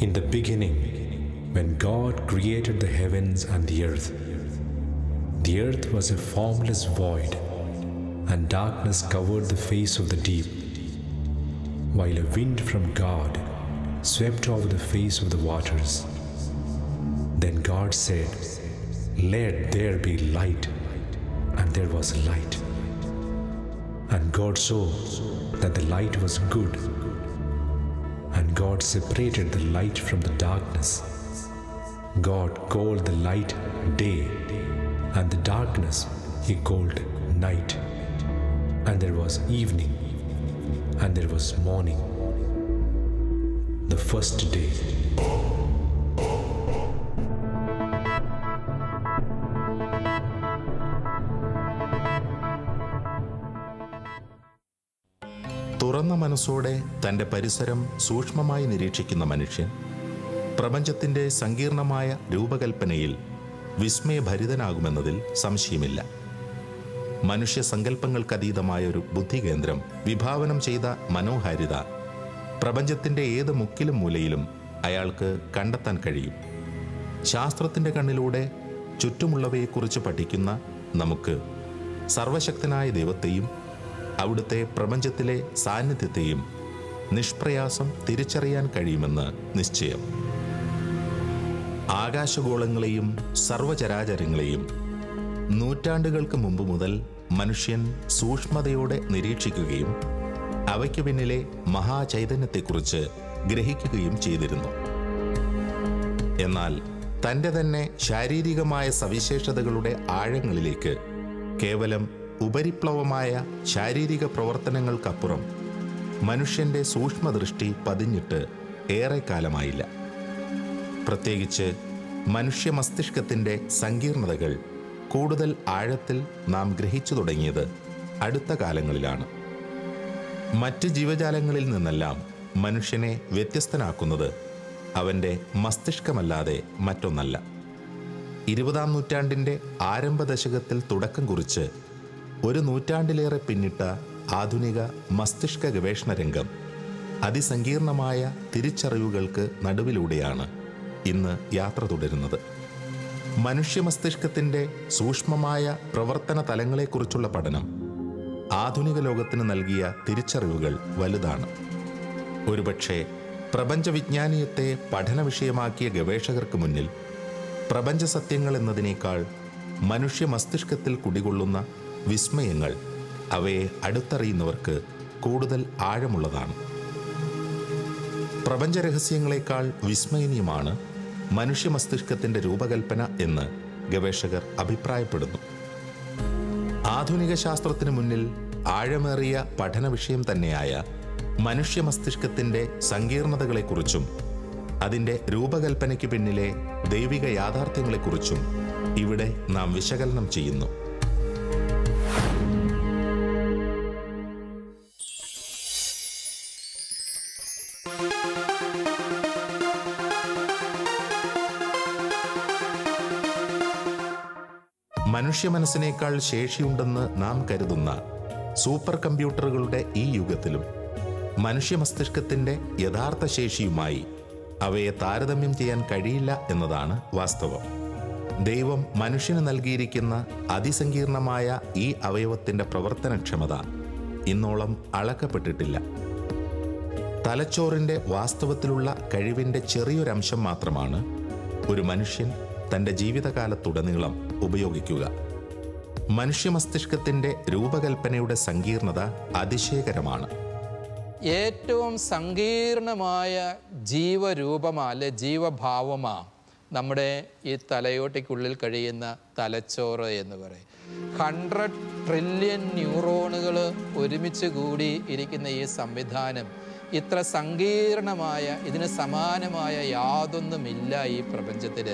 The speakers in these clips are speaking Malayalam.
In the beginning, when God created the heavens and the earth, the earth was a formless void, and darkness covered the face of the deep, while a wind from God swept over the face of the waters. Then God said, Let there be light, and there was light. And God saw that the light was good. God separated the light from the darkness. God called the light day, and the darkness he called night. And there was evening, and there was morning, the first day. തുറന്ന മനസ്സോടെ തന്റെ പരിസരം സൂക്ഷ്മമായി നിരീക്ഷിക്കുന്ന മനുഷ്യൻ പ്രപഞ്ചത്തിന്റെ സങ്കീർണമായ രൂപകൽപ്പനയിൽ വിസ്മയഭരിതനാകുമെന്നതിൽ സംശയമില്ല. മനുഷ്യ സങ്കല്പങ്ങൾക്കതീതമായ ഒരു ബുദ്ധികേന്ദ്രം വിഭാവനം ചെയ്ത മനോഹാരിത പ്രപഞ്ചത്തിന്റെ ഏത് മുക്കിലും മൂലയിലും അയാൾക്ക് കണ്ടെത്താൻ കഴിയും. ശാസ്ത്രത്തിന്റെ കണ്ണിലൂടെ ചുറ്റുമുള്ളവയെക്കുറിച്ച് പഠിക്കുന്ന നമുക്ക് സർവശക്തനായ ദൈവത്തെയും അവിടുത്തെ പ്രപഞ്ചത്തിലെ സാന്നിധ്യത്തെയും നിഷ്പ്രയാസം തിരിച്ചറിയാൻ കഴിയുമെന്ന് നിശ്ചയം. ആകാശഗോളങ്ങളെയും സർവചരാചരങ്ങളെയും നൂറ്റാണ്ടുകൾക്ക് മുമ്പ് മുതൽ മനുഷ്യൻ സൂക്ഷ്മതയോടെ നിരീക്ഷിക്കുകയും അവയ്ക്ക് പിന്നിലെ മഹാചൈതന്യത്തെക്കുറിച്ച് ഗ്രഹിക്കുകയും ചെയ്തിരുന്നു. എന്നാൽ തന്റെ തന്നെ ശാരീരികമായ സവിശേഷതകളുടെ ആഴങ്ങളിലേക്ക് കേവലം ഉപരിപ്ലവമായ ശാരീരിക പ്രവർത്തനങ്ങൾക്കപ്പുറം മനുഷ്യന്റെ സൂക്ഷ്മദൃഷ്ടി പതിഞ്ഞിട്ട് ഏറെക്കാലമായില്ല. പ്രത്യേകിച്ച് മനുഷ്യ മസ്തിഷ്കത്തിന്റെ സങ്കീർണതകൾ കൂടുതൽ ആഴത്തിൽ നാം ഗ്രഹിച്ചു തുടങ്ങിയത് അടുത്ത കാലങ്ങളിലാണ്. മറ്റ് ജീവജാലങ്ങളിൽ നിന്നെല്ലാം മനുഷ്യനെ വ്യത്യസ്തനാക്കുന്നത് അവന്റെ മസ്തിഷ്കമല്ലാതെ മറ്റൊന്നല്ല. ഇരുപതാം നൂറ്റാണ്ടിന്റെ ആരംഭ ദശകത്തിൽ തുടക്കം കുറിച്ച് ഒരു നൂറ്റാണ്ടിലേറെ പിന്നിട്ട ആധുനിക മസ്തിഷ്ക ഗവേഷണ രംഗം അതിസങ്കീർണമായ തിരിച്ചറിവുകൾക്ക് നടുവിലൂടെയാണ് ഇന്ന് യാത്ര തുടരുന്നത്. മനുഷ്യ മസ്തിഷ്കത്തിന്റെ സൂക്ഷ്മമായ പ്രവർത്തന തലങ്ങളെക്കുറിച്ചുള്ള പഠനം ആധുനിക ലോകത്തിന് നൽകിയ തിരിച്ചറിവുകൾ വലുതാണ്. ഒരുപക്ഷെ പ്രപഞ്ചവിജ്ഞാനീയത്തെ പഠന വിഷയമാക്കിയ ഗവേഷകർക്ക് മുന്നിൽ പ്രപഞ്ച സത്യങ്ങൾ എന്നതിനേക്കാൾ മനുഷ്യ മസ്തിഷ്കത്തിൽ കുടികൊള്ളുന്ന വിസ്മയങ്ങൾ. അവയെ അടുത്തറിയുന്നവർക്ക് കൂടുതൽ ആഴമുള്ളതാണ്. പ്രപഞ്ചരഹസ്യങ്ങളെക്കാൾ വിസ്മയനീയമാണ് മനുഷ്യ മസ്തിഷ്കത്തിന്റെ രൂപകൽപ്പന എന്ന് ഗവേഷകർ അഭിപ്രായപ്പെടുന്നു. ആധുനിക ശാസ്ത്രത്തിന് മുന്നിൽ ആഴമേറിയ പഠന വിഷയം തന്നെയായ മനുഷ്യ മസ്തിഷ്കത്തിന്റെ സങ്കീർണതകളെക്കുറിച്ചും അതിന്റെ രൂപകൽപ്പനയ്ക്ക് പിന്നിലെ ദൈവിക യാഥാർത്ഥ്യങ്ങളെക്കുറിച്ചും ഇവിടെ നാം വിശകലനം ചെയ്യുന്നു. മനുഷ്യ മനസ്സിനേക്കാൾ ശേഷിയുണ്ടെന്ന് നാം കരുതുന്ന സൂപ്പർ കമ്പ്യൂട്ടറുകളുടെ ഈ യുഗത്തിലും മനുഷ്യ മസ്തിഷ്കത്തിന്റെ യഥാർത്ഥ ശേഷിയുമായി അവയെ താരതമ്യം ചെയ്യാൻ കഴിയില്ല എന്നതാണ് വാസ്തവം. ദൈവം മനുഷ്യന് നൽകിയിരിക്കുന്ന അതിസങ്കീർണമായ ഈ അവയവത്തിന്റെ പ്രവർത്തനക്ഷമത ഇന്നോളം അളക്കപ്പെട്ടിട്ടില്ല. തലച്ചോറിന്റെ വാസ്തവത്തിലുള്ള കഴിവിന്റെ ചെറിയൊരംശം മാത്രമാണ് ഒരു മനുഷ്യൻ തന്റെ ജീവിതകാലത്തുടനീളം ഉപയോഗിക്കുക. മനുഷ്യ മസ്തിഷ്കത്തിന്റെ രൂപകൽപ്പനയുടെ സങ്കീർണത അതിശയകരമാണ്. ഏറ്റവും സങ്കീർണമായ ജീവരൂപമാ അല്ലെ ജീവഭാവമാ നമ്മുടെ ഈ തലയോട്ടിക്കുള്ളിൽ കഴിയുന്ന തലച്ചോറ് എന്ന് പറയും. ഹൺഡ്രഡ് ട്രില്യൺ ന്യൂറോണുകൾ ഒരുമിച്ച് കൂടി ഇരിക്കുന്ന ഈ സംവിധാനം ഇത്ര സങ്കീർണമായ ഇതിന് സമാനമായ യാതൊന്നുമില്ല ഈ പ്രപഞ്ചത്തിൽ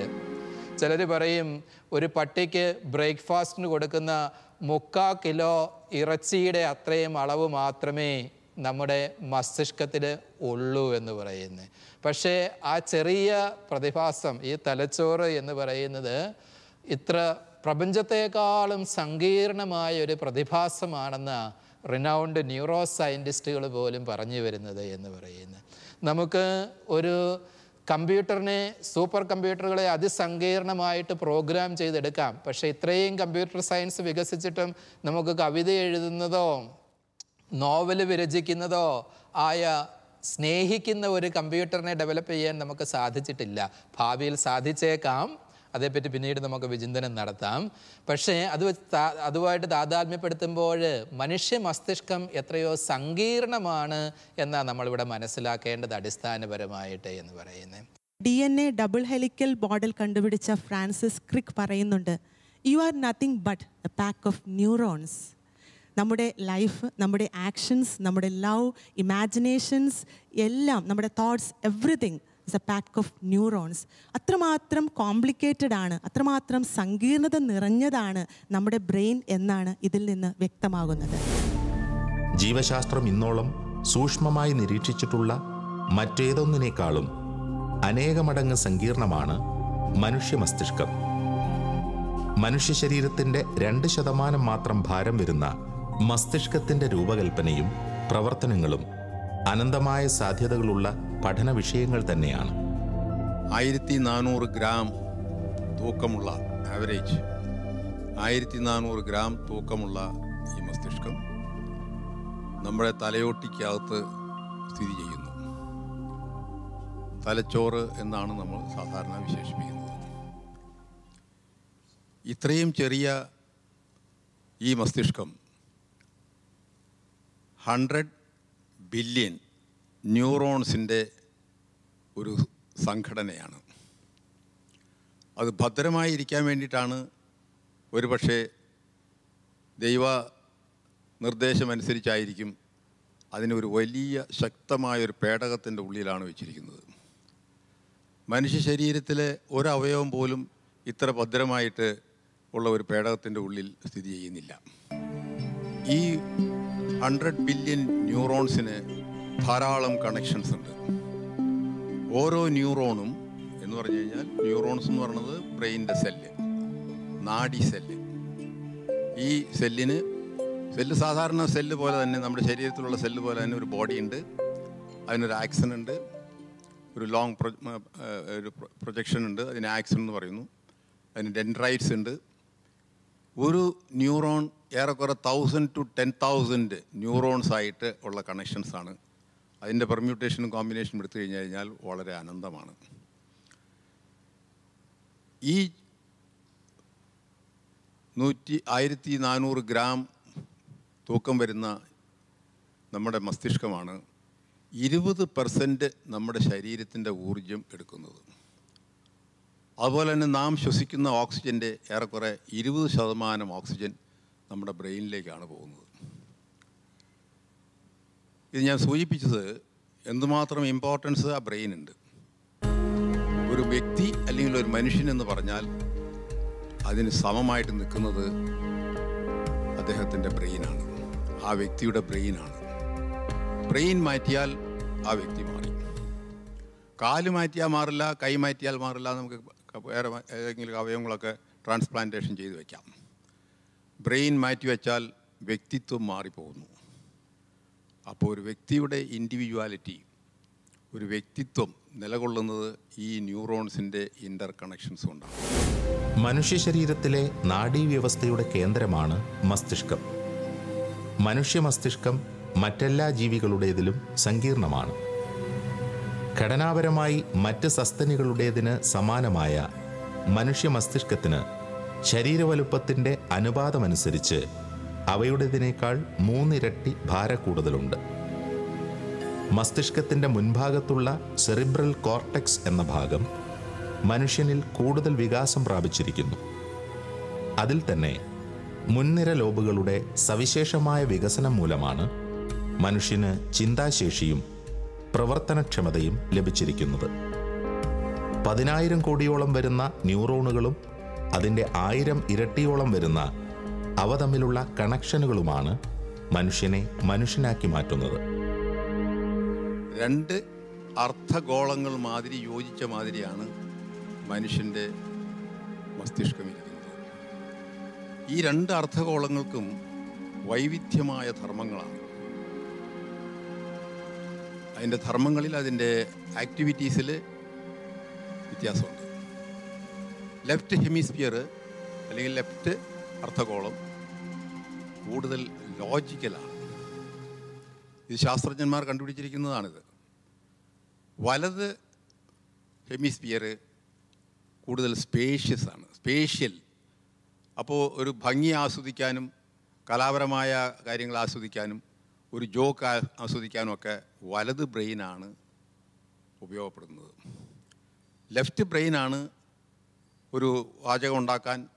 ചിലർ പറയും ഒരു പട്ടിക്ക് ബ്രേക്ക്ഫാസ്റ്റിന് കൊടുക്കുന്ന മുക്കാ കിലോ ഇറച്ചിയുടെ അത്രയും അളവ് മാത്രമേ നമ്മുടെ മസ്തിഷ്കത്തിൽ ഉള്ളൂ എന്ന് പറയുന്നത് പക്ഷേ ആ ചെറിയ പ്രതിഭാസം ഈ തലച്ചോറ് എന്ന് പറയുന്നത് ഇത്ര പ്രപഞ്ചത്തെക്കാളും സങ്കീർണമായ ഒരു പ്രതിഭാസമാണെന്ന് റിനൗണ്ട് ന്യൂറോ സയന്റിസ്റ്റുകൾ പോലും പറഞ്ഞു വരുന്നത് എന്ന് പറയുന്നത് നമുക്ക് ഒരു കമ്പ്യൂട്ടറിനെ സൂപ്പർ കമ്പ്യൂട്ടറുകളെ അതിസങ്കീർണമായിട്ട് പ്രോഗ്രാം ചെയ്തെടുക്കാം. പക്ഷേ ഇത്രയും കമ്പ്യൂട്ടർ സയൻസ് വികസിച്ചിട്ടും നമുക്ക് കവിത എഴുതുന്നതോ നോവൽ വിരചിക്കുന്നതോ ആയ സ്നേഹിക്കുന്ന ഒരു കമ്പ്യൂട്ടറിനെ ഡെവലപ്പ് ചെയ്യാൻ നമുക്ക് സാധിച്ചിട്ടില്ല. ഭാവിയിൽ സാധിച്ചേക്കാം. അതേപ്പറ്റി പിന്നീട് നമുക്ക് വിചിന്തനം നടത്താം. പക്ഷേ അത് അതുമായിട്ട് താതാത്മ്യപ്പെടുത്തുമ്പോൾ മനുഷ്യ മസ്തിഷ്കം എത്രയോ സങ്കീർണമാണ് എന്നാണ് നമ്മളിവിടെ മനസ്സിലാക്കേണ്ടത് അടിസ്ഥാനപരമായിട്ട് എന്ന് പറയുന്നത്. D N A double helical model കണ്ടുപിടിച്ച ഫ്രാൻസിസ് ക്രിക്ക് പറയുന്നുണ്ട് you are nothing but a pack of neurons നമ്മുടെ ലൈഫ് നമ്മുടെ ആക്ഷൻസ് നമ്മുടെ ലവ് ഇമാജിനേഷൻസ് എല്ലാം നമ്മുടെ thoughts everything is a pack of neurons അത്രമാത്രം കോംപ്ലിക്കേറ്റഡ് ആണ് അത്രമാത്രം സങ്കീർണത നിറഞ്ഞതാണ് നമ്മുടെ ബ്രെയിൻ എന്നാണ് ഇതിൽ നിന്ന് വ്യക്തമാകുന്നത്. ജീവശാസ്ത്രം ഇന്നോളം സൂക്ഷ്മമായി നിരീക്ഷിച്ചിട്ടുള്ള മറ്റേതൊന്നിനേക്കാളും അനേകമടങ്ങ് സങ്കീർണമാണ് മനുഷ്യ മസ്തിഷ്കം. മനുഷ്യ ശരീരത്തിന്റെ രണ്ട് ശതമാനം മാത്രം ഭാരം വരുന്ന മസ്തിഷ്കത്തിന്റെ രൂപകൽപ്പനയും പ്രവർത്തനങ്ങളും അനന്തമായ സാധ്യതകളുള്ള പഠന വിഷയങ്ങൾ തന്നെയാണ്. ആയിരത്തി നാനൂറ് ഗ്രാം തൂക്കമുള്ള ആവറേജ് ആയിരത്തി നാനൂറ് ഗ്രാം തൂക്കമുള്ള ഈ മസ്തിഷ്കം നമ്മുടെ തലയോട്ടിക്കകത്ത് സ്ഥിതി ചെയ്യുന്നു. തലച്ചോറ് എന്നാണ് നമ്മൾ സാധാരണ വിശേഷിപ്പിക്കുന്നത്. ഇത്രയും ചെറിയ ഈ മസ്തിഷ്കം ഹൺഡ്രഡ് ബില്യൺ ന്യൂറോൺസിന്റെ ഒരു സംഘടനയാണ്. അത് ഭദ്രമായി ഇരിക്കാൻ വേണ്ടിയിട്ടാണ് ഒരുപക്ഷെ ദൈവ നിർദ്ദേശമനുസരിച്ചായിരിക്കും അതിനൊരു വലിയ ശക്തമായ ഒരു പേടകത്തിന്റെ ഉള്ളിലാണ് വെച്ചിരിക്കുന്നത്. മനുഷ്യ ശരീരത്തിലെ ഒരവയവം പോലും ഇത്ര ഭദ്രമായിട്ട് ഉള്ള ഒരു പേടകത്തിന്റെ ഉള്ളിൽ സ്ഥിതി ചെയ്യുന്നില്ല. ഈ ഹൺഡ്രഡ് ബില്യൺ ന്യൂറോൺസിന് ധാരാളം കണക്ഷൻസ് ഉണ്ട്. ഓരോ ന്യൂറോണും എന്ന് പറഞ്ഞു കഴിഞ്ഞാൽ ന്യൂറോൺസ് എന്ന് പറയുന്നത് ബ്രെയിന്റെ സെല്ല് നാഡി സെല്ല് ഈ സെല്ലിന് സെല്ല് സാധാരണ സെല്ല് പോലെ തന്നെ നമ്മുടെ ശരീരത്തിലുള്ള സെല്ല് പോലെ തന്നെ ഒരു ബോഡി ഉണ്ട്. അതിനൊരു ആക്സൺ ഉണ്ട്. ഒരു ലോങ് പ്രൊ ഒരു പ്രൊജക്ഷൻ ഉണ്ട്. അതിന് ആക്സൺ എന്ന് പറയുന്നു. അതിന് ഡെൻഡ്രൈറ്റ്സ് ഉണ്ട്. ഒരു ന്യൂറോൺ ഏറെക്കുറെ thousand to ten thousand neurons ആയിട്ട് ഉള്ള കണക്ഷൻസാണ് അതിന്റെ പെർമ്യൂട്ടേഷനും കോമ്പിനേഷനും എടുത്തു കഴിഞ്ഞു കഴിഞ്ഞാൽ വളരെ അനന്തമാണ്. ഈ നൂറ്റി ആയിരത്തി നാനൂറ് ഗ്രാം തൂക്കം വരുന്ന നമ്മുടെ മസ്തിഷ്കമാണ് ഇരുപത് പെർസെന്റ് നമ്മുടെ ശരീരത്തിന്റെ ഊർജം എടുക്കുന്നത്. അതുപോലെ തന്നെ നാം ശ്വസിക്കുന്ന ഓക്സിജന്റെ ഏറെക്കുറെ ഇരുപത് ശതമാനം ഓക്സിജൻ നമ്മുടെ ബ്രെയിനിലേക്കാണ് പോകുന്നത്. ഇത് ഞാൻ സൂചിപ്പിച്ചത് എന്തുമാത്രം ഇമ്പോർട്ടൻസ് ആ ബ്രെയിനുണ്ട്. ഒരു വ്യക്തി അല്ലെങ്കിൽ ഒരു മനുഷ്യൻ എന്ന് പറഞ്ഞാൽ അതിന് സമമായിട്ട് നിൽക്കുന്നത് അദ്ദേഹത്തിന്റെ ബ്രെയിനാണ്. ആ വ്യക്തിയുടെ ബ്രെയിനാണ്. ബ്രെയിൻ മാറ്റിയാൽ ആ വ്യക്തി മാറി. കാൽ മാറ്റിയാൽ മാറില്ല കൈ മാറ്റിയാൽ മാറില്ല നമുക്ക് വേറെ ഏതെങ്കിലും അവയവങ്ങളൊക്കെ ട്രാൻസ്പ്ലാന്റേഷൻ ചെയ്ത് വയ്ക്കാം ബ്രെയിൻ മാറ്റി വെച്ചാൽ വ്യക്തിത്വം മാറിപ്പോകുന്നു. അപ്പോൾ ഒരു വ്യക്തിയുടെ ഇൻഡിവിജ്വാലിറ്റി ഒരു വ്യക്തിത്വം നിലകൊള്ളുന്നത് ഈ ന്യൂറോൺസിന്റെ ഇന്റർ കണക്ഷൻസ് കൊണ്ടാണ്. മനുഷ്യ ശരീരത്തിലെ നാഡീവ്യവസ്ഥയുടെ കേന്ദ്രമാണ് മസ്തിഷ്കം. മനുഷ്യ മസ്തിഷ്കം മറ്റെല്ലാ ജീവികളുടേതിലും സങ്കീർണമാണ്. ഘടനാപരമായി മറ്റ് സസ്തനികളുടേതിന് സമാനമായ മനുഷ്യ മസ്തിഷ്കത്തിന് ശരീരവലുപ്പത്തിന്റെ അനുപാതമനുസരിച്ച് അവയുടേതിനേക്കാൾ മൂന്നിരട്ടി ഭാരക്കൂടുതലുണ്ട്. മസ്തിഷ്കത്തിന്റെ മുൻഭാഗത്തുള്ള സെറിബ്രൽ കോർട്ടെക്സ് എന്ന ഭാഗം മനുഷ്യനിൽ കൂടുതൽ വികാസം പ്രാപിച്ചിരിക്കുന്നു. അതിൽ തന്നെ മുൻനിര ലോബുകളുടെ സവിശേഷമായ വികസനം മൂലമാണ് മനുഷ്യന് ചിന്താശേഷിയും പ്രവർത്തനക്ഷമതയും ലഭിച്ചിരിക്കുന്നത്. പതിനായിരം കോടിയോളം വരുന്ന ന്യൂറോണുകളും അതിന്റെ ആയിരം ഇരട്ടിയോളം വരുന്ന അവ തമ്മിലുള്ള കണക്ഷനുകളുമാണ് മനുഷ്യനെ മനുഷ്യനാക്കി മാറ്റുന്നത്. രണ്ട് അർത്ഥഗോളങ്ങൾ മാതിരി യോജിച്ച മാതിരിയാണ് മനുഷ്യന്റെ മസ്തിഷ്കം ഇരിക്കുന്നത്. ഈ രണ്ട് അർത്ഥഗോളങ്ങൾക്കും വൈവിധ്യമായ ധർമ്മങ്ങളാണ്. അതിന്റെ ധർമ്മങ്ങളിൽ അതിന്റെ ആക്ടിവിറ്റീസിൽ വ്യത്യാസമുണ്ട്. ലെഫ്റ്റ് ഹെമിസ്ഫിയർ അല്ലെങ്കിൽ ലെഫ്റ്റ് അർത്ഥഗോളം കൂടുതൽ ലോജിക്കലാണ് ഇത് ശാസ്ത്രജ്ഞന്മാർ കണ്ടുപിടിച്ചിരിക്കുന്നതാണിത്. വലത് ഹെമിസ്ഫിയർ കൂടുതൽ സ്പേഷ്യസ് ആണ്. സ്പേഷ്യൽ അപ്പോൾ ഒരു ഭംഗി ആസ്വദിക്കാനും കലാപരമായ കാര്യങ്ങൾ ആസ്വദിക്കാനും ഒരു ജോക്ക് ആസ്വദിക്കാനും ഒക്കെ വലത് ബ്രെയിനാണ് ഉപയോഗപ്പെടുന്നത്. ലെഫ്റ്റ് ബ്രെയിനാണ് ഒരു വാചകം ഉണ്ടാക്കാൻ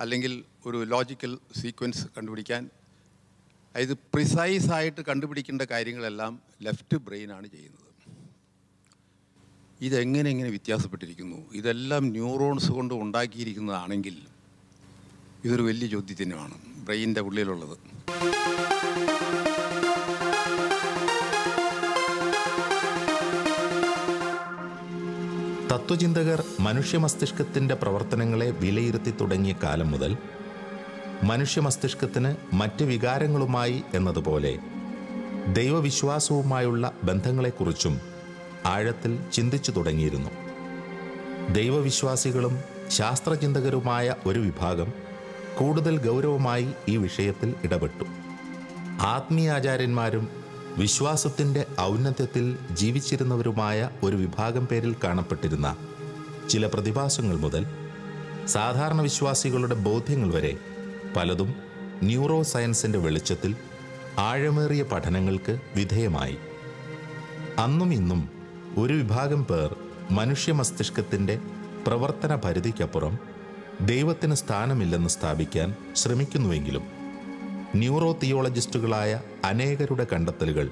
അല്ലെങ്കിൽ ഒരു ലോജിക്കൽ സീക്വൻസ് കണ്ടുപിടിക്കാൻ. അതായത് പ്രിസൈസ് ആയിട്ട് കണ്ടുപിടിക്കേണ്ട കാര്യങ്ങളെല്ലാം ലെഫ്റ്റ് ബ്രെയിനാണ് ചെയ്യുന്നത്. ഇതെങ്ങനെ എങ്ങനെ വ്യത്യാസപ്പെട്ടിരിക്കുന്നു? ഇതെല്ലാം ന്യൂറോൺസ് കൊണ്ട് ഉണ്ടാക്കിയിരിക്കുന്നതാണെങ്കിൽ ഇതൊരു വലിയ ചോദ്യചിഹ്നമാണ്. ബ്രെയിനിന്റെ ഉള്ളിലുള്ളത്. തത്വചിന്തകർ മനുഷ്യ മസ്തിഷ്കത്തിന്റെ പ്രവർത്തനങ്ങളെ വിലയിരുത്തി തുടങ്ങിയ കാലം മുതൽ മനുഷ്യ മസ്തിഷ്കത്തിന് മറ്റ് വികാരങ്ങളുമായി എന്നതുപോലെ ദൈവവിശ്വാസവുമായുള്ള ബന്ധങ്ങളെക്കുറിച്ചും ആഴത്തിൽ ചിന്തിച്ചു തുടങ്ങിയിരുന്നു. ദൈവവിശ്വാസികളും ശാസ്ത്രചിന്തകരുമായ ഒരു വിഭാഗം കൂടുതൽ ഗൗരവമായി ഈ വിഷയത്തിൽ ഇടപെട്ടു. ആത്മീയാചാര്യന്മാരും വിശ്വാസത്തിന്റെ ഔന്നത്യത്തിൽ ജീവിച്ചിരുന്നവരുമായ ഒരു വിഭാഗം പേരിൽ കാണപ്പെട്ടിരുന്ന ചില പ്രതിഭാസങ്ങൾ മുതൽ സാധാരണ വിശ്വാസികളുടെ ബോധ്യങ്ങൾ വരെ പലതും ന്യൂറോ സയൻസിന്റെ വെളിച്ചത്തിൽ ആഴമേറിയ പഠനങ്ങൾക്ക് വിധേയമായി. അന്നും ഇന്നും ഒരു വിഭാഗം പേർ മനുഷ്യ മസ്തിഷ്കത്തിന്റെ പ്രവർത്തന പരിധിക്കപ്പുറം ദൈവത്തിന് സ്ഥാനമില്ലെന്ന് സ്ഥാപിക്കാൻ ശ്രമിക്കുന്നുവെങ്കിലും ന്യൂറോ തിയോളജിസ്റ്റുകളായ അനേകരുടെ കണ്ടെത്തലുകൾ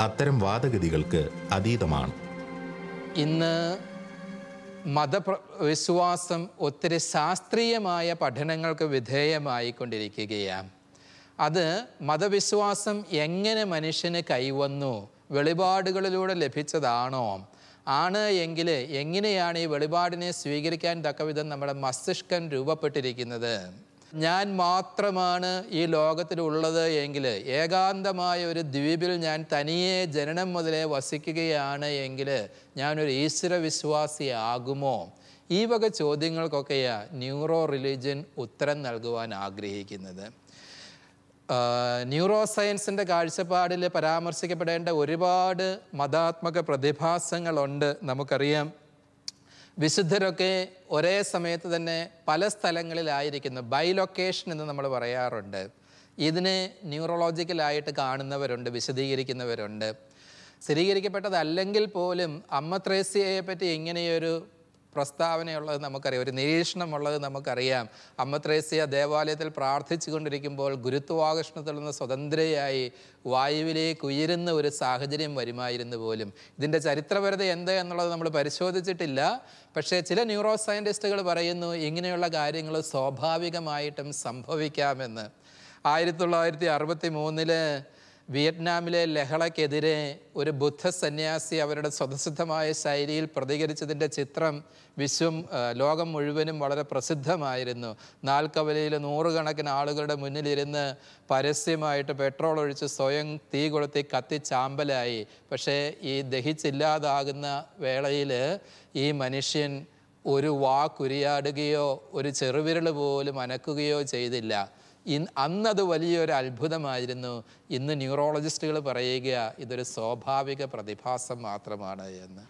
അത്തരം വാദഗതികൾക്ക് അതീതമാണ്. ഇന്ന് മതവിശ്വാസം വിശ്വാസം ഒത്തിരി ശാസ്ത്രീയമായ പഠനങ്ങൾക്ക് വിധേയമായിക്കൊണ്ടിരിക്കുകയാണ്. അത് മതവിശ്വാസം എങ്ങനെ മനുഷ്യന് കൈവന്നു വെളിപാടുകളിലൂടെ ലഭിച്ചതാണോ ആണ് എങ്കിൽ എങ്ങനെയാണ് ഈ വെളിപാടിനെ സ്വീകരിക്കാൻ തക്കവിധം നമ്മുടെ മസ്തിഷ്കം രൂപപ്പെട്ടിരിക്കുന്നത്? ഞാൻ മാത്രമാണ് ഈ ലോകത്തിലുള്ളത് എങ്കിൽ ഏകാന്തമായ ഒരു ദ്വീപിൽ ഞാൻ തനിയെ ജനനം മുതലേ വസിക്കുകയാണ് എങ്കിൽ ഞാനൊരു ഈശ്വര വിശ്വാസിയാകുമോ ഈ വക ചോദ്യങ്ങൾക്കൊക്കെയാണ് ന്യൂറോ റിലീജിയൻ ഉത്തരം നൽകുവാൻ ആഗ്രഹിക്കുന്നത്. ന്യൂറോ സയൻസിന്റെ കാഴ്ചപ്പാടിൽ പരാമർശിക്കപ്പെടേണ്ട ഒരുപാട് മതാത്മക പ്രതിഭാസങ്ങളുണ്ട് നമുക്കറിയാം. വിശുദ്ധരൊക്കെ ഒരേ സമയത്ത് തന്നെ പല സ്ഥലങ്ങളിലായിരിക്കുന്നു. ബൈലൊക്കേഷൻ എന്ന് നമ്മൾ പറയാറുണ്ട്. ഇതിനെ ന്യൂറോളജിക്കലായിട്ട് കാണുന്നവരുണ്ട് വിശദീകരിക്കുന്നവരുണ്ട്. സ്ഥിരീകരിക്കപ്പെട്ടതല്ലെങ്കിൽ പോലും അമ്മ ത്രേസ്യയെ പറ്റി ഇങ്ങനെയൊരു പ്രസ്താവനയുള്ളത് നമുക്കറിയാം ഒരു നിരീക്ഷണമുള്ളത് നമുക്കറിയാം. അമ്മത്രേസ്യ ദേവാലയത്തിൽ പ്രാർത്ഥിച്ചു കൊണ്ടിരിക്കുമ്പോൾ ഗുരുത്വാകർഷണത്തിൽ നിന്ന് സ്വതന്ത്രയായി വായുവിലേക്ക് ഉയരുന്ന ഒരു സാഹചര്യം വരുമായിരുന്നു പോലും. ഇതിന്റെ ചരിത്രപരത എന്ത് എന്നുള്ളത് നമ്മൾ പരിശോധിച്ചിട്ടില്ല. പക്ഷേ ചില ന്യൂറോ സയന്റിസ്റ്റുകൾ പറയുന്നു ഇങ്ങനെയുള്ള കാര്യങ്ങൾ സ്വാഭാവികമായിട്ടും സംഭവിക്കാമെന്ന്. ആയിരത്തി തൊള്ളായിരത്തി അറുപത്തി മൂന്നിൽ വിയറ്റ്നാമിലെ ലഹളക്കെതിരെ ഒരു ബുദ്ധ സന്യാസി അവരുടെ സ്വതസിദ്ധമായ ശൈലിയിൽ പ്രതികരിച്ചതിന്റെ ചിത്രം വിശ്വം ലോകം മുഴുവനും വളരെ പ്രസിദ്ധമായിരുന്നു. നാൽക്കവലയിൽ നൂറുകണക്കിന് ആളുകളുടെ മുന്നിലിരുന്ന് പരസ്യമായിട്ട് പെട്രോൾ ഒഴിച്ച് സ്വയം തീ കൊളുത്തി കത്തി ചാമ്പലായി. പക്ഷേ ഈ ദഹിച്ചില്ലാതാകുന്ന വേളയിൽ ഈ മനുഷ്യൻ ഒരു വാക്കുരിയാടുകയോ ഒരു ചെറുവിരൾ പോലും അനക്കുകയോ ചെയ്തില്ല. അന്നത് വലിയൊരു അത്ഭുതമായിരുന്നു. ഇന്ന് ന്യൂറോളജിസ്റ്റുകൾ പറയുക ഇതൊരു സ്വാഭാവിക പ്രതിഭാസം മാത്രമാണ് എന്ന്.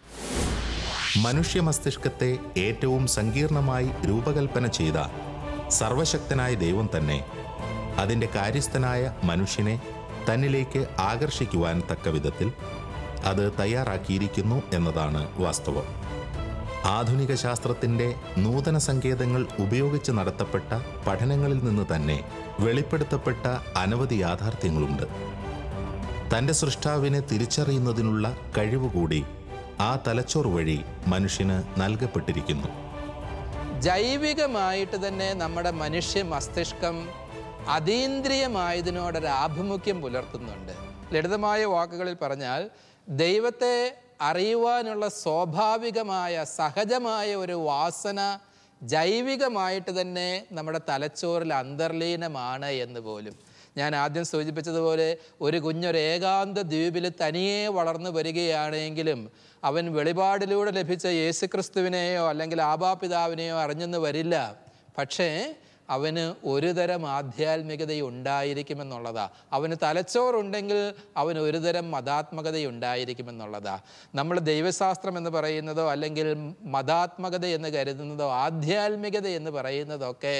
മനുഷ്യ മസ്തിഷ്കത്തെ ഏറ്റവും സങ്കീർണമായി രൂപകൽപ്പന ചെയ്ത സർവശക്തനായ ദൈവം തന്നെ അതിന്റെ കാര്യസ്ഥനായ മനുഷ്യനെ തന്നിലേക്ക് ആകർഷിക്കുവാൻ തക്ക വിധത്തിൽ അത് തയ്യാറാക്കിയിരിക്കുന്നു എന്നതാണ് വാസ്തവം. ആധുനിക ശാസ്ത്രത്തിന്റെ നൂതന സങ്കേതങ്ങൾ ഉപയോഗിച്ച് നടത്തപ്പെട്ട പഠനങ്ങളിൽ നിന്ന് തന്നെ വെളിപ്പെടുത്തപ്പെട്ട അനവധി യാഥാർത്ഥ്യങ്ങളുണ്ട്. തന്റെ സൃഷ്ടാവിനെ തിരിച്ചറിയുന്നതിനുള്ള കഴിവുകൂടി ആ തലച്ചോർ വഴി മനുഷ്യന് നൽകപ്പെട്ടിരിക്കുന്നു. ജൈവികമായിട്ട് തന്നെ നമ്മുടെ മനുഷ്യ മസ്തിഷ്കം അതീന്ദ്രിയമായതിനോടൊരു ആഭിമുഖ്യം പുലർത്തുന്നുണ്ട്. ലളിതമായ വാക്കുകളിൽ പറഞ്ഞാൽ ദൈവത്തെ അറിയുവാനുള്ള സ്വാഭാവികമായ സഹജമായ ഒരു വാസന ജൈവികമായിട്ട് തന്നെ നമ്മുടെ തലച്ചോറിൽ അന്തർലീനമാണ് എന്ന് പോലും. ഞാൻ ആദ്യം സൂചിപ്പിച്ചതുപോലെ ഒരു കുഞ്ഞൊരു ഏകാന്ത ദ്വീപിൽ തനിയെ വളർന്നു വരികയാണെങ്കിലും അവൻ വെളിപാടിലൂടെ ലഭിച്ച യേശുക്രിസ്തുവിനെയോ അല്ലെങ്കിൽ ആബാപിതാവിനെയോ അറിഞ്ഞെന്ന് വരില്ല. പക്ഷേ അവന് ഒരുതരം ആധ്യാത്മികത ഉണ്ടായിരിക്കുമെന്നുള്ളതാ അവന് തലച്ചോറുണ്ടെങ്കിൽ അവന് ഒരുതരം മതാത്മകത ഉണ്ടായിരിക്കുമെന്നുള്ളതാ നമ്മൾ ദൈവശാസ്ത്രം എന്ന് പറയുന്നതോ അല്ലെങ്കിൽ മതാത്മകത എന്ന് കരുതുന്നതോ ആധ്യാത്മികത എന്ന് പറയുന്നതൊക്കെ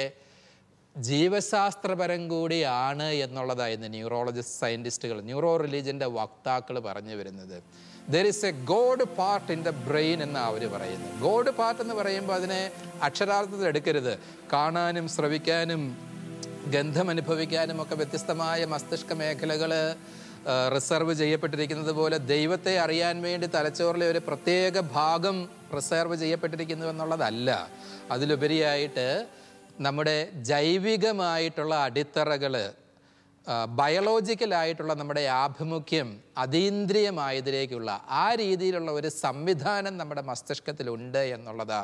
ജീവശാസ്ത്രപരം കൂടിയാണ് എന്നുള്ളതായിരുന്നു ന്യൂറോളജിസ്റ്റ് സയന്റിസ്റ്റുകൾ ന്യൂറോ റിലീജിയന്റെ വക്താക്കൾ പറഞ്ഞു വരുന്നത്. There is a god part in the brain എന്ന് അവർ പറയുന്നത് ഗോഡ് പാർട്ട് എന്ന് പറയുമ്പോൾ അതിനെ അക്ഷരാർത്ഥത്തിൽ എടുക്കരുത്. കാണാനും ശ്രവിക്കാനും ഗന്ധം അനുഭവിക്കാനും ഒക്കെ വ്യത്യസ്തമായ മസ്തിഷ്ക മേഖലകൾ റിസർവ് ചെയ്യപ്പെട്ടിരിക്കുന്നത് പോലെ ദൈവത്തെ അറിയാൻ വേണ്ടി തലച്ചോറിലെ ഒരു പ്രത്യേക ഭാഗം റിസർവ് ചെയ്യപ്പെട്ടിരിക്കുന്നു എന്നുള്ളതല്ല. അതിലുപരിയായിട്ട് നമ്മുടെ ജൈവികമായിട്ടുള്ള അടിത്തറകൾ ബയോളജിക്കലായിട്ടുള്ള നമ്മുടെ ആഭിമുഖ്യം അതീന്ദ്രിയമായതിലേക്കുള്ള ആ രീതിയിലുള്ള ഒരു സംവിധാനം നമ്മുടെ മസ്തിഷ്കത്തിലുണ്ട് എന്നുള്ളത്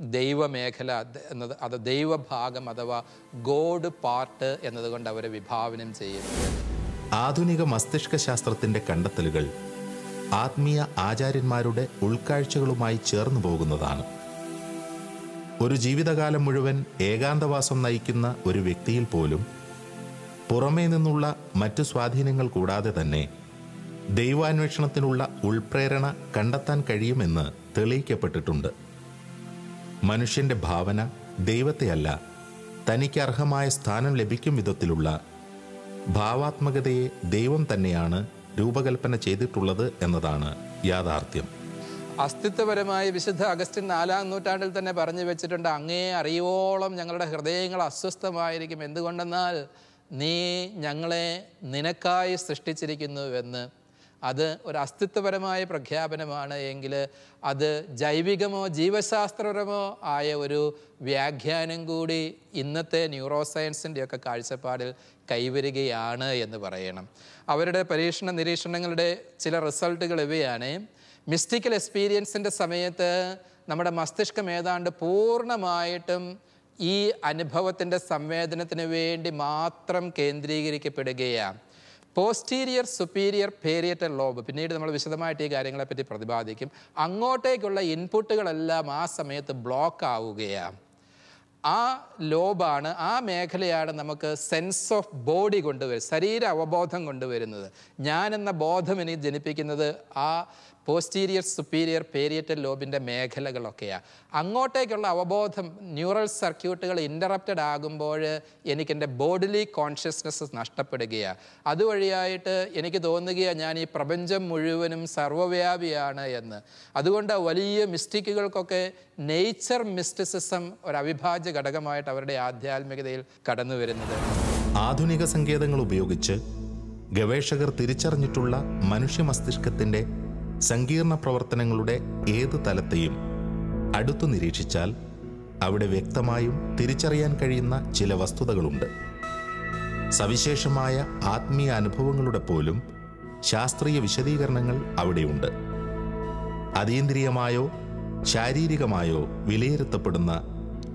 ദൈവമേഖല എന്നത് അത് ദൈവഭാഗം അഥവാ ഗോഡ് പാർട്ട് എന്നതുകൊണ്ട് അവർ വിഭാവനം ചെയ്യുന്നത് ആധുനിക മസ്തിഷ്ക ശാസ്ത്രത്തിന്റെ കണ്ടെത്തലുകൾ ആത്മീയ ആചാര്യന്മാരുടെ ഉൾക്കാഴ്ചകളുമായി ചേർന്നു പോകുന്നതാണ്. ഒരു ജീവിതകാലം മുഴുവൻ ഏകാന്തവാസം നയിക്കുന്ന ഒരു വ്യക്തിയിൽ പോലും പുറമേ നിന്നുള്ള മറ്റ് സ്വാധീനങ്ങൾ കൂടാതെ തന്നെ ദൈവാന്വേഷണത്തിനുള്ള ഉൾപ്രേരണ കണ്ടെത്താൻ കഴിയുമെന്ന് തെളിയിക്കപ്പെട്ടിട്ടുണ്ട്. മനുഷ്യന്റെ ഭാവന ദൈവത്തെയല്ല തനിക്ക് അർഹമായ സ്ഥാനം ലഭിക്കും വിധത്തിലുള്ള ഭാവാത്മകതയെ ദൈവം തന്നെയാണ് രൂപകൽപ്പന ചെയ്തിട്ടുള്ളത് എന്നതാണ് യാഥാർത്ഥ്യം. അസ്തിത്വപരമായ വിശുദ്ധ അഗസ്റ്റിൻ നാലാം നൂറ്റാണ്ടിൽ തന്നെ പറഞ്ഞു വെച്ചിട്ടുണ്ട് അങ്ങേ അറിയോളം ഞങ്ങളുടെ ഹൃദയങ്ങൾ അസ്വസ്ഥമായിരിക്കും. എന്തുകൊണ്ടെന്നാൽ നീ ഞങ്ങളെ നിനക്കായി സൃഷ്ടിച്ചിരിക്കുന്നുവെന്ന്. അത് ഒരു അസ്തിത്വപരമായ പ്രഖ്യാപനമാണ് എങ്കിൽ അത് ജൈവികമോ ജീവശാസ്ത്രപരമോ ആയ ഒരു വ്യാഖ്യാനം കൂടി ഇന്നത്തെ ന്യൂറോ സയൻസിന്റെ ഒക്കെ കാഴ്ചപ്പാടിൽ കൈവരികയാണ് എന്ന് പറയണം. അവരുടെ പരീക്ഷണ നിരീക്ഷണങ്ങളുടെ ചില റിസൾട്ടുകൾ ഇവയാണ്. മിസ്റ്റിക്കൽ എക്സ്പീരിയൻസിന്റെ സമയത്ത് നമ്മുടെ മസ്തിഷ്കം ഏതാണ്ട് പൂർണമായിട്ടും ഈ അനുഭവത്തിന്റെ സംവേദനത്തിന് വേണ്ടി മാത്രം കേന്ദ്രീകരിക്കപ്പെടുകയാണ്. പോസ്റ്റീരിയർ സുപ്പീരിയർ പേരിയറ്റൽ ലോബ് പിന്നീട് നമ്മൾ വിശദമായിട്ട് ഈ കാര്യങ്ങളെപ്പറ്റി പ്രതിപാദിക്കും. അങ്ങോട്ടേക്കുള്ള ഇൻപുട്ടുകളെല്ലാം ആ സമയത്ത് ബ്ലോക്ക് ആവുകയാണ്. ആ ലോബാണ് ആ മേഖലയാണ് നമുക്ക് സെൻസ് ഓഫ് ബോഡി കൊണ്ടുവരുന്നത് ശരീര അവബോധം കൊണ്ടുവരുന്നത്. ഞാൻ എന്ന ബോധം ഇനി ജനിപ്പിക്കുന്നത് ആ പോസ്റ്റീരിയർ സുപ്പീരിയർ പേരിയറ്റൽ ലോബിന്റെ മേഖലകളൊക്കെയാണ് അങ്ങോട്ടേക്കുള്ള അവബോധം ന്യൂറൽ സർക്യൂട്ടുകൾ ഇന്ററപ്റ്റഡ് ആകുമ്പോൾ എനിക്ക് എന്റെ ബോഡിലി കോൺഷ്യസ്നെസ് നഷ്ടപ്പെടുകയാണ് അതുവഴിയായിട്ട് എനിക്ക് തോന്നുകയാണ് ഞാൻ ഈ പ്രപഞ്ചം മുഴുവനും സർവവ്യാപിയാണ് എന്ന്. അതുകൊണ്ട് വലിയ മിസ്റ്റിക്കുകൾക്കൊക്കെ നേച്ചർ മിസ്റ്റിസിസം ഒരു അവിഭാജ്യ ഘടകമായിട്ട് അവരുടെ ആധ്യാത്മികതയിൽ കടന്നു വരുന്നത്. ആധുനിക സങ്കേതങ്ങൾ ഉപയോഗിച്ച് ഗവേഷകർ തിരിച്ചറിഞ്ഞിട്ടുള്ള മനുഷ്യ മസ്തിഷ്കത്തിന്റെ സങ്കീർണ പ്രവർത്തനങ്ങളുടെ ഏത് തലത്തെയും അടുത്തു നിരീക്ഷിച്ചാൽ അവിടെ വ്യക്തമായും തിരിച്ചറിയാൻ കഴിയുന്ന ചില വസ്തുതകളുണ്ട്. സവിശേഷമായ ആത്മീയ അനുഭവങ്ങളുടെ പോലും ശാസ്ത്രീയ വിശദീകരണങ്ങൾ അവിടെയുണ്ട്. അതീന്ദ്രിയമായോ ശാരീരികമായോ വിലയിരുത്തപ്പെടുന്ന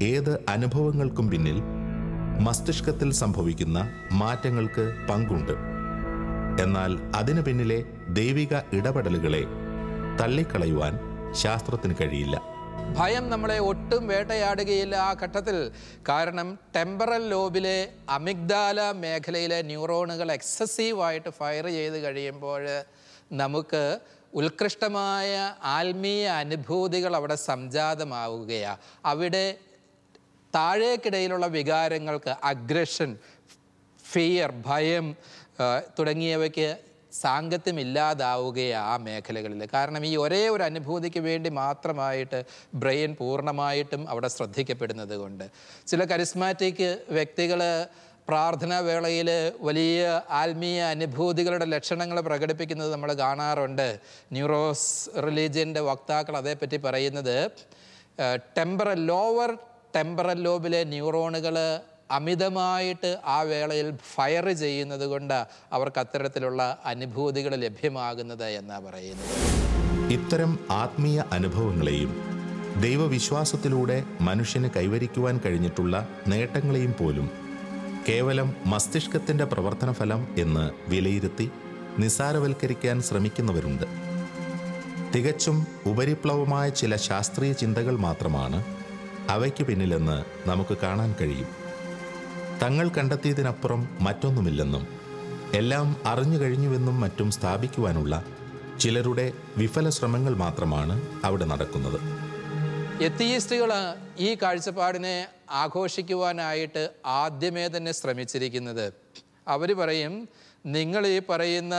ഏത് അനുഭവങ്ങൾക്കും പിന്നിൽ മസ്തിഷ്കത്തിൽ സംഭവിക്കുന്ന മാറ്റങ്ങൾക്ക് പങ്കുണ്ട്. എന്നാൽ അതിനു പിന്നിലെ ദൈവിക ഇടപെടലുകളെ തള്ളിക്കളയുവാൻ ശാസ്ത്രത്തിന് കഴിയില്ല. ഭയം നമ്മളെ ഒട്ടും വേട്ടയാടുകയില്ല ആ ഘട്ടത്തിൽ. കാരണം ടെമ്പറൽ ലോബിലെ അമിഗ്ദാല മേഖലയിലെ ന്യൂറോണുകൾ എക്സസീവായിട്ട് ഫയർ ചെയ്ത് കഴിയുമ്പോൾ നമുക്ക് ഉത്കൃഷ്ടമായ ആത്മീയ അനുഭൂതികൾ അവിടെ സംജാതമാവുകയാണ് അവിടെ താഴേക്കിടയിലുള്ള വികാരങ്ങൾക്ക് അഗ്രഷൻ ഫിയർ ഭയം തുടങ്ങിയവയ്ക്ക് സാങ്കത്യമില്ലാതാവുകയാണ് ആ മേഖലകളിൽ. കാരണം ഈ ഒരേ ഒരു അനുഭൂതിക്ക് വേണ്ടി മാത്രമായിട്ട് ബ്രെയിൻ പൂർണമായിട്ടും അവിടെ ശ്രദ്ധിക്കപ്പെടുന്നത് കൊണ്ട്. ചില കരിസ്മാറ്റിക് വ്യക്തികൾ പ്രാർത്ഥനാ വേളയിൽ വലിയ ആത്മീയ അനുഭൂതികളുടെ ലക്ഷണങ്ങൾ പ്രകടിപ്പിക്കുന്നത് നമ്മൾ കാണാറുണ്ട്. ന്യൂറോസ് റിലീജിയന്റെ വക്താക്കൾ അതേപ്പറ്റി പറയുന്നത് ടെമ്പറൽ ലോവർ ടെമ്പറൽ ലോബിലെ ന്യൂറോണുകൾ അമിതമായിട്ട് ആ വേളയിൽ ഫയർ ചെയ്യുന്നത് കൊണ്ട് അവർക്ക് അത്തരത്തിലുള്ള അനുഭൂതികൾ ലഭ്യമാകുന്നത് എന്നാ പറയുന്നത്. ഇത്തരം ആത്മീയ അനുഭവങ്ങളെയും ദൈവവിശ്വാസത്തിലൂടെ മനുഷ്യന് കൈവരിക്കുവാൻ കഴിഞ്ഞിട്ടുള്ള നേട്ടങ്ങളെയും പോലും കേവലം മസ്തിഷ്കത്തിന്റെ പ്രവർത്തന ഫലം എന്ന് വിലയിരുത്തി നിസാരവൽക്കരിക്കാൻ ശ്രമിക്കുന്നവരുണ്ട്. തികച്ചും ഉപരിപ്ലവമായ ചില ശാസ്ത്രീയ ചിന്തകൾ മാത്രമാണ് അവയ്ക്ക് പിന്നിലെന്ന് നമുക്ക് കാണാൻ കഴിയും. തങ്ങൾ കണ്ടെത്തിയതിനപ്പുറം മറ്റൊന്നുമില്ലെന്നും എല്ലാം അറിഞ്ഞു കഴിഞ്ഞുവെന്നും മറ്റും സ്ഥാപിക്കുവാനുള്ള ചിലരുടെ വിഫല ശ്രമങ്ങൾ മാത്രമാണ് അവിടെ നടക്കുന്നത്. എത്തിയിസ്റ്റുകൾ ഈ കാഴ്ചപ്പാടിനെ ആഘോഷിക്കുവാനായിട്ട് ആദ്യമേ തന്നെ ശ്രമിച്ചിരിക്കുന്നത്. അവർ പറയും നിങ്ങൾ ഈ പറയുന്ന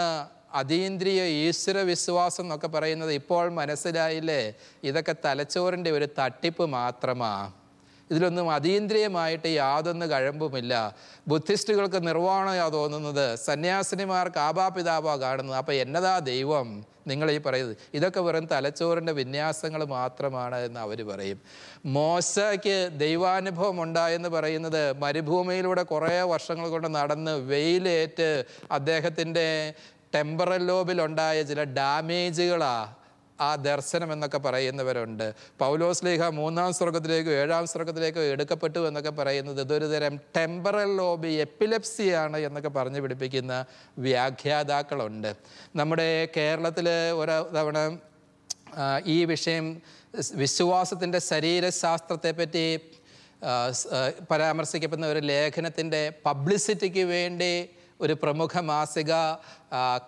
അതീന്ദ്രിയ ഈശ്വര വിശ്വാസം എന്നൊക്കെ പറയുന്നത് ഇപ്പോൾ മനസ്സിലായില്ലേ? ഇതൊക്കെ തലച്ചോറിന്റെ ഒരു തട്ടിപ്പ് മാത്രമാണ് ഇതിലൊന്നും അതീന്ദ്രിയമായിട്ട് യാതൊന്ന് കഴമ്പുമില്ല. ബുദ്ധിസ്റ്റുകൾക്ക് നിർവാണയാ തോന്നുന്നത്. സന്യാസിനിമാർക്ക് ആപാപിതാപാ കാണുന്നത്. അപ്പോൾ എന്നതാ ദൈവം? നിങ്ങൾ ഈ പറയുന്നത്. ഇതൊക്കെ വെറും തലച്ചോറിന്റെ വിന്യാസങ്ങൾ മാത്രമാണ് എന്ന് അവർ പറയും. മോശയ്ക്ക് ദൈവാനുഭവം ഉണ്ടായെന്ന് പറയുന്നത് മരുഭൂമിയിലൂടെ കുറേ വർഷങ്ങൾ കൊണ്ട് നടന്ന് വെയിലേറ്റ് അദ്ദേഹത്തിന്റെ ടെമ്പറൽ ലോബിലുണ്ടായ ചില ഡാമേജുകളാ. ആ ദർശനം എന്നൊക്കെ പറയുന്നവരുണ്ട്. പൗലോസ് ലേഖ മൂന്നാം സ്വർഗത്തിലേക്കോ ഏഴാം സ്വർഗത്തിലേക്കോ എടുക്കപ്പെട്ടു എന്നൊക്കെ പറയുന്നത് ഇതൊരു തരം ടെമ്പറൽ ലോബി എപ്പിലെപ്സിയാണ് എന്നൊക്കെ പറഞ്ഞു പിടിപ്പിക്കുന്ന വ്യാഖ്യാതാക്കളുണ്ട്. നമ്മുടെ കേരളത്തിൽ ഒരു തവണ ഈ വിഷയം വിശ്വാസത്തിന്റെ ശരീരശാസ്ത്രത്തെ പറ്റി ആ, പരാമർശിക്കപ്പെടുന്ന ഒരു ലേഖനത്തിന്റെ പബ്ലിസിറ്റിക്ക് വേണ്ടി ഒരു പ്രമുഖ മാസിക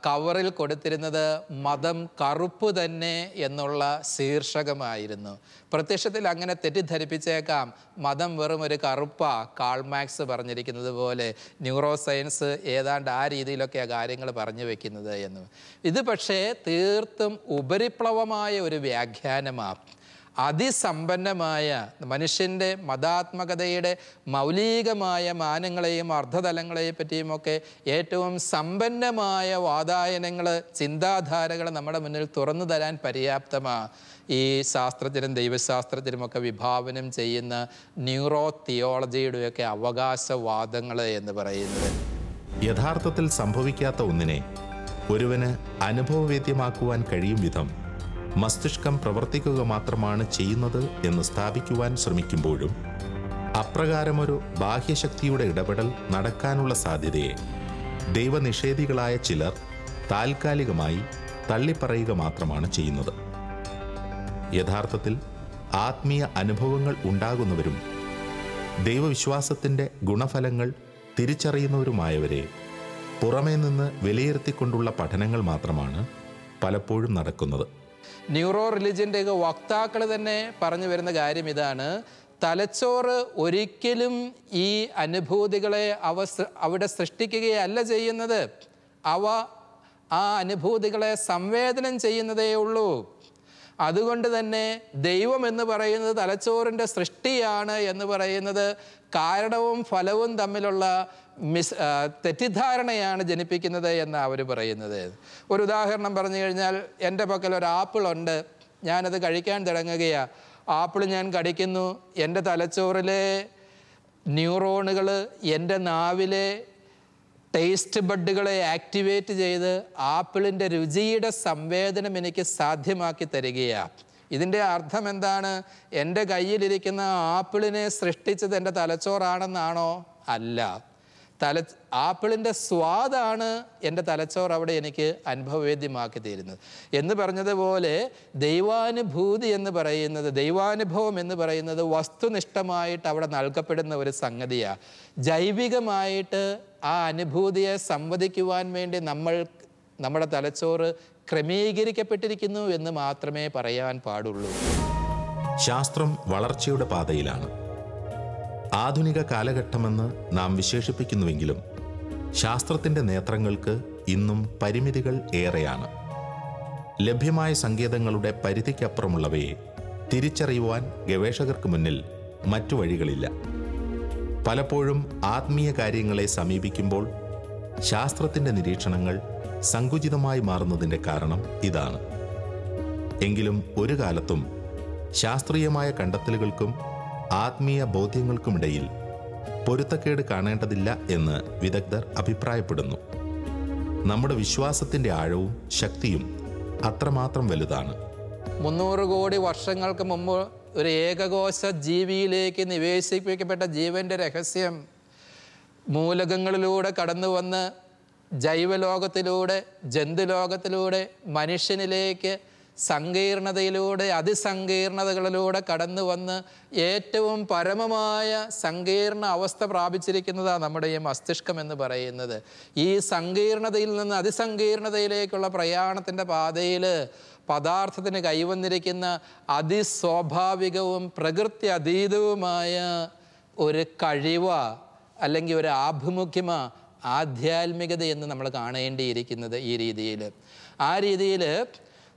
കവറിൽ കൊടുത്തിരുന്നത് മതം കറുപ്പ് തന്നെ എന്നുള്ള ശീർഷകമായിരുന്നു. പ്രത്യക്ഷത്തിൽ അങ്ങനെ തെറ്റിദ്ധരിപ്പിച്ചേക്കാം. മതം വെറും ഒരു കറുപ്പ കാൾമാക്സ് പറഞ്ഞിരിക്കുന്നത് പോലെ. ന്യൂറോ സയൻസ് ഏതാണ്ട് ആ രീതിയിലൊക്കെയാണ് കാര്യങ്ങൾ പറഞ്ഞു വെക്കുന്നത് എന്ന്. ഇത് പക്ഷേ തീർത്തും ഉപരിപ്ലവമായ ഒരു വ്യാഖ്യാനമാണ് അതിസമ്പന്നമായ മനുഷ്യന്റെ മതാത്മകതയുടെ മൗലികമായ മാനങ്ങളെയും അർത്ഥതലങ്ങളെയും പറ്റിയുമൊക്കെ ഏറ്റവും സമ്പന്നമായ വാതായനങ്ങൾ ചിന്താധാരകൾ നമ്മുടെ മുന്നിൽ തുറന്നു തരാൻ പര്യാപ്തമാണ് ഈ ശാസ്ത്രത്തിനും ദൈവശാസ്ത്രത്തിനുമൊക്കെ വിഭാവനം ചെയ്യുന്ന ന്യൂറോ തിയോളജിയുടെയൊക്കെ അവകാശവാദങ്ങൾ എന്ന് പറയുന്നത്. യഥാർത്ഥത്തിൽ സംഭവിക്കാത്ത ഒന്നിനെ ഒരുവന് അനുഭവവേദ്യമാക്കുവാൻ കഴിയും വിധം മസ്തിഷ്കം പ്രവർത്തിക്കുക മാത്രമാണ് ചെയ്യുന്നത് എന്ന് സ്ഥാപിക്കുവാൻ ശ്രമിക്കുമ്പോഴും അപ്രകാരമൊരു ബാഹ്യശക്തിയുടെ ഇടപെടൽ നടക്കാനുള്ള സാധ്യതയെ ദൈവനിഷേധികളായ ചിലർ താൽക്കാലികമായി തള്ളിപ്പറയുക മാത്രമാണ് ചെയ്യുന്നത്. യഥാർത്ഥത്തിൽ ആത്മീയ അനുഭവങ്ങൾ ഉണ്ടാകുന്നവരും ദൈവവിശ്വാസത്തിന്റെ ഗുണഫലങ്ങൾ തിരിച്ചറിയുന്നവരുമായവരെ പുറമേ നിന്ന് വിലയിരുത്തിക്കൊണ്ടുള്ള പഠനങ്ങൾ മാത്രമാണ് പലപ്പോഴും നടക്കുന്നത്. ന്യൂറോ റിലിജന്റെയൊക്കെ വക്താക്കൾ തന്നെ പറഞ്ഞു വരുന്ന കാര്യം ഇതാണ്. തലച്ചോറ് ഒരിക്കലും ഈ അനുഭൂതികളെ അവ അവിടെ സൃഷ്ടിക്കുകയല്ല ചെയ്യുന്നത്. അവ ആ അനുഭൂതികളെ സംവേദനം ചെയ്യുന്നതേ ഉള്ളൂ. അതുകൊണ്ട് തന്നെ ദൈവം എന്ന് പറയുന്നത് തലച്ചോറിന്റെ സൃഷ്ടിയാണ് എന്ന് പറയുന്നത് കാരണവും ഫലവും തമ്മിലുള്ള മിസ് തെറ്റിദ്ധാരണയാണ് ജനിപ്പിക്കുന്നത് എന്നാണ് അവർ പറയുന്നത്. ഒരു ഉദാഹരണം പറഞ്ഞു കഴിഞ്ഞാൽ എന്റെ പക്കൽ ഒരു ആപ്പിളുണ്ട്. ഞാനത് കഴിക്കാൻ തുടങ്ങുകയാണ് ആപ്പിൾ ഞാൻ കടിക്കുന്നു. എന്റെ തലച്ചോറിലെ ന്യൂറോണുകൾ എന്റെ നാവിലെ ടേസ്റ്റ് ബഡുകളെ ആക്ടിവേറ്റ് ചെയ്ത് ആപ്പിളിന്റെ രുചിയുടെ സംവേദനം എനിക്ക് സാധ്യമാക്കി തരികയാണ് ഇതിന്റെ അർത്ഥം എന്താണ്? എന്റെ കയ്യിലിരിക്കുന്ന ആപ്പിളിനെ സൃഷ്ടിച്ചത് എന്റെ തലച്ചോറാണെന്നാണോ? അല്ല. തല ആപ്പിളിന്റെ സ്വാദാണ് എന്റെ തലച്ചോറ് അവിടെ എനിക്ക് അനുഭവവേദ്യമാക്കി തീരുന്നത് എന്ന് പറഞ്ഞതുപോലെ ദൈവാനുഭൂതി എന്ന് പറയുന്നത് ദൈവാനുഭവം എന്ന് പറയുന്നത് വസ്തുനിഷ്ഠമായിട്ട് അവിടെ നൽകപ്പെടുന്ന ഒരു സംഗതിയാണ് ജൈവികമായിട്ട് ആ അനുഭൂതിയെ സംവദിക്കുവാൻ വേണ്ടി നമ്മൾ നമ്മുടെ തലച്ചോറ് ക്രമീകരിക്കപ്പെട്ടിരിക്കുന്നു എന്ന് മാത്രമേ പറയാൻ പാടുള്ളൂ. ശാസ്ത്രം വളർച്ചയുടെ പാതയിലാണ്. ആധുനിക കാലഘട്ടമെന്ന് നാം വിശേഷിപ്പിക്കുന്നുവെങ്കിലും ശാസ്ത്രത്തിന്റെ നേത്രങ്ങൾക്ക് ഇന്നും പരിമിതികൾ ഏറെയാണ്. ലഭ്യമായ സങ്കേതങ്ങളുടെ പരിധിക്കപ്പുറമുള്ളവയെ തിരിച്ചറിയുവാൻ ഗവേഷകർക്ക് മുന്നിൽ മറ്റു വഴികളില്ല. പലപ്പോഴും ആത്മീയ കാര്യങ്ങളെ സമീപിക്കുമ്പോൾ ശാസ്ത്രത്തിന്റെ നിരീക്ഷണങ്ങൾ സങ്കുചിതമായി മാറുന്നതിന്റെ കാരണം ഇതാണ്. എങ്കിലും ഒരു കാലത്തും ശാസ്ത്രീയമായ കണ്ടെത്തലുകൾക്കും ആത്മീയ ബോധ്യങ്ങൾക്കുമിടയിൽ പൊരുത്തക്കേട് കാണേണ്ടതില്ല എന്ന് വിദഗ്ധർ അഭിപ്രായപ്പെടുന്നു. നമ്മുടെ വിശ്വാസത്തിന്റെ ആഴവും ശക്തിയും അത്രമാത്രം വലുതാണ്. മുന്നൂറ് കോടി വർഷങ്ങൾക്ക് മുമ്പ് ഒരു ഏകകോശ ജീവിയിലേക്ക് നിവേശിപ്പിക്കപ്പെട്ട ജീവന്റെ രഹസ്യം മൂലകങ്ങളിലൂടെ കടന്നു വന്ന് ജൈവലോകത്തിലൂടെ ജന്തുലോകത്തിലൂടെ മനുഷ്യനിലേക്ക് സങ്കീർണതയിലൂടെ അതിസങ്കീർണതകളിലൂടെ കടന്നു വന്ന് ഏറ്റവും പരമമായ സങ്കീർണ അവസ്ഥ പ്രാപിച്ചിരിക്കുന്നതാണ് നമ്മുടെ ഈ മസ്തിഷ്കം എന്ന് പറയുന്നത്. ഈ സങ്കീർണതയിൽ നിന്ന് അതിസങ്കീർണതയിലേക്കുള്ള പ്രയാണത്തിന്റെ പാതയിൽ പദാർത്ഥത്തിന് കൈവന്നിരിക്കുന്ന അതിസ്വാഭാവികവും പ്രകൃതി അതീതവുമായ ഒരു കഴിവ അല്ലെങ്കിൽ ഒരു ആഭിമുഖ്യമ ആധ്യാത്മികത എന്ന് നമ്മൾ കാണേണ്ടിയിരിക്കുന്നത് ഈ രീതിയിൽ. ആ രീതിയിൽ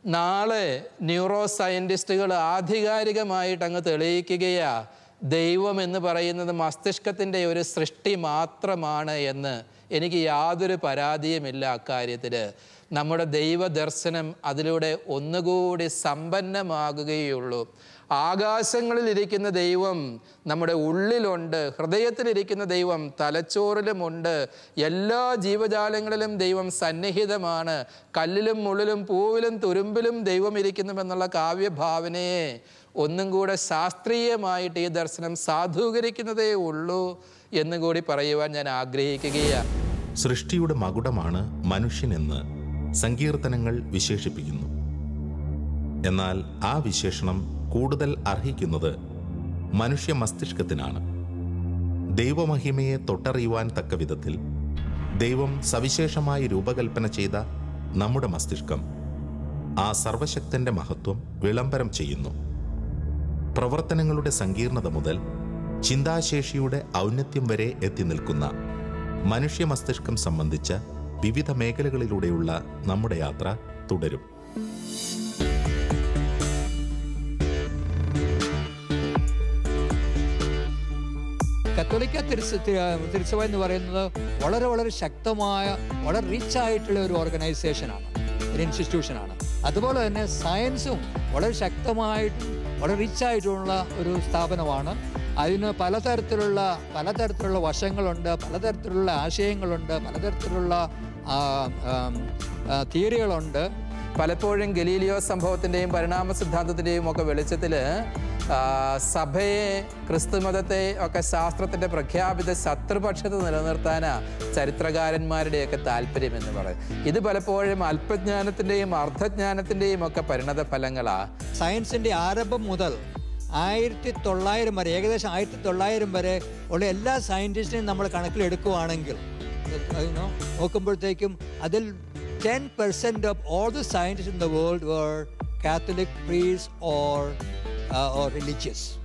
നാളെ ന്യൂറോ സയന്റിസ്റ്റുകൾ ആധികാരികമായിട്ട് അങ്ങ് തെളിയിക്കുകയാ ദൈവം എന്ന് പറയുന്നത് മസ്തിഷ്കത്തിന്റെ ഒരു സൃഷ്ടി മാത്രമാണ് എന്ന് എനിക്ക് യാതൊരു പരാതിയുമില്ല അക്കാര്യത്തിൽ. നമ്മുടെ ദൈവദർശനം അതിലൂടെ ഒന്നുകൂടി സമ്പന്നമാകുകയുള്ളൂ ആകാശങ്ങളിൽ ഇരിക്കുന്ന ദൈവം നമ്മുടെ ഉള്ളിലുണ്ട് ഹൃദയത്തിലിരിക്കുന്ന ദൈവം തലച്ചോറിലുമുണ്ട് എല്ലാ ജീവജാലങ്ങളിലും ദൈവം സന്നിഹിതമാണ് കല്ലിലും മുള്ളിലും പൂവിലും തുരുമ്പിലും ദൈവം ഇരിക്കുന്നുവെന്നുള്ള കാവ്യഭാവനയെ ഒന്നും കൂടെ ശാസ്ത്രീയമായിട്ട് ഈ ദർശനം സാധൂകരിക്കുന്നതേ ഉള്ളൂ എന്നുകൂടി പറയുവാൻ ഞാൻ ആഗ്രഹിക്കുകയാണ്. സൃഷ്ടിയുടെ മകുടമാണ് മനുഷ്യനെന്ന് സങ്കീർത്തനങ്ങൾ വിശേഷിപ്പിക്കുന്നു. എന്നാൽ ആ വിശേഷണം കൂടുതൽ അർഹിക്കുന്നത് മനുഷ്യ മസ്തിഷ്കത്തിനാണ്. ദൈവമഹിമയെ തൊട്ടറിയുവാൻ തക്ക വിധത്തിൽ ദൈവം സവിശേഷമായി രൂപകൽപ്പന ചെയ്ത നമ്മുടെ മസ്തിഷ്കം ആ സർവശക്തന്റെ മഹത്വം വിളംബരം ചെയ്യുന്നു. പ്രവർത്തനങ്ങളുടെ സങ്കീർണത മുതൽ ചിന്താശേഷിയുടെ ഔന്നത്യം വരെ എത്തി നിൽക്കുന്ന മനുഷ്യ മസ്തിഷ്കം സംബന്ധിച്ച വിവിധ മേഖലകളിലൂടെയുള്ള നമ്മുടെ യാത്ര തുടരും. കത്തോലിക്ക തിരുസ തിരുസഭ എന്ന് പറയുന്നത് വളരെ വളരെ ശക്തമായ വളരെ റിച്ച് ആയിട്ടുള്ള ഒരു ഓർഗനൈസേഷനാണ് ഒരു ഇൻസ്റ്റിറ്റ്യൂഷനാണ് അതുപോലെ തന്നെ സയൻസും വളരെ ശക്തമായിട്ട് വളരെ റിച്ച് ആയിട്ടുള്ള ഒരു സ്ഥാപനമാണ്. അതിന് പലതരത്തിലുള്ള പലതരത്തിലുള്ള വശങ്ങളുണ്ട് പലതരത്തിലുള്ള ആശയങ്ങളുണ്ട് പലതരത്തിലുള്ള തിയറികളുണ്ട്. പലപ്പോഴും ഗലീലിയോ സംഭവത്തിന്റെയും പരിണാമ സിദ്ധാന്തത്തിന്റെയും ഒക്കെ വെളിച്ചത്തിൽ സഭയെ ക്രിസ്തുമതത്തെ ഒക്കെ ശാസ്ത്രത്തിന്റെ പ്രഖ്യാപിത ശത്രുപക്ഷത്ത് നിലനിർത്താനാ ചരിത്രകാരന്മാരുടെയൊക്കെ താല്പര്യം എന്ന് പറയും ഇത് പലപ്പോഴും അല്പജ്ഞാനത്തിന്റെയും അർദ്ധജ്ഞാനത്തിന്റെയും ഒക്കെ പരിണത ഫലങ്ങളാണ് സയൻസിന്റെ ആരംഭം മുതൽ ആയിരത്തി തൊള്ളായിരം വരെ ഏകദേശം ആയിരത്തി തൊള്ളായിരം വരെ ഉള്ള എല്ലാ സയന്റിസ്റ്റിനെയും നമ്മൾ know, നോക്കുമ്പോഴത്തേക്കും അതിൽ ten percent of all the scientist in the world were Catholic priests or uh, or religious.